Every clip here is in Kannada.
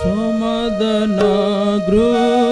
सुमदन गृह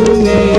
Hallelujah.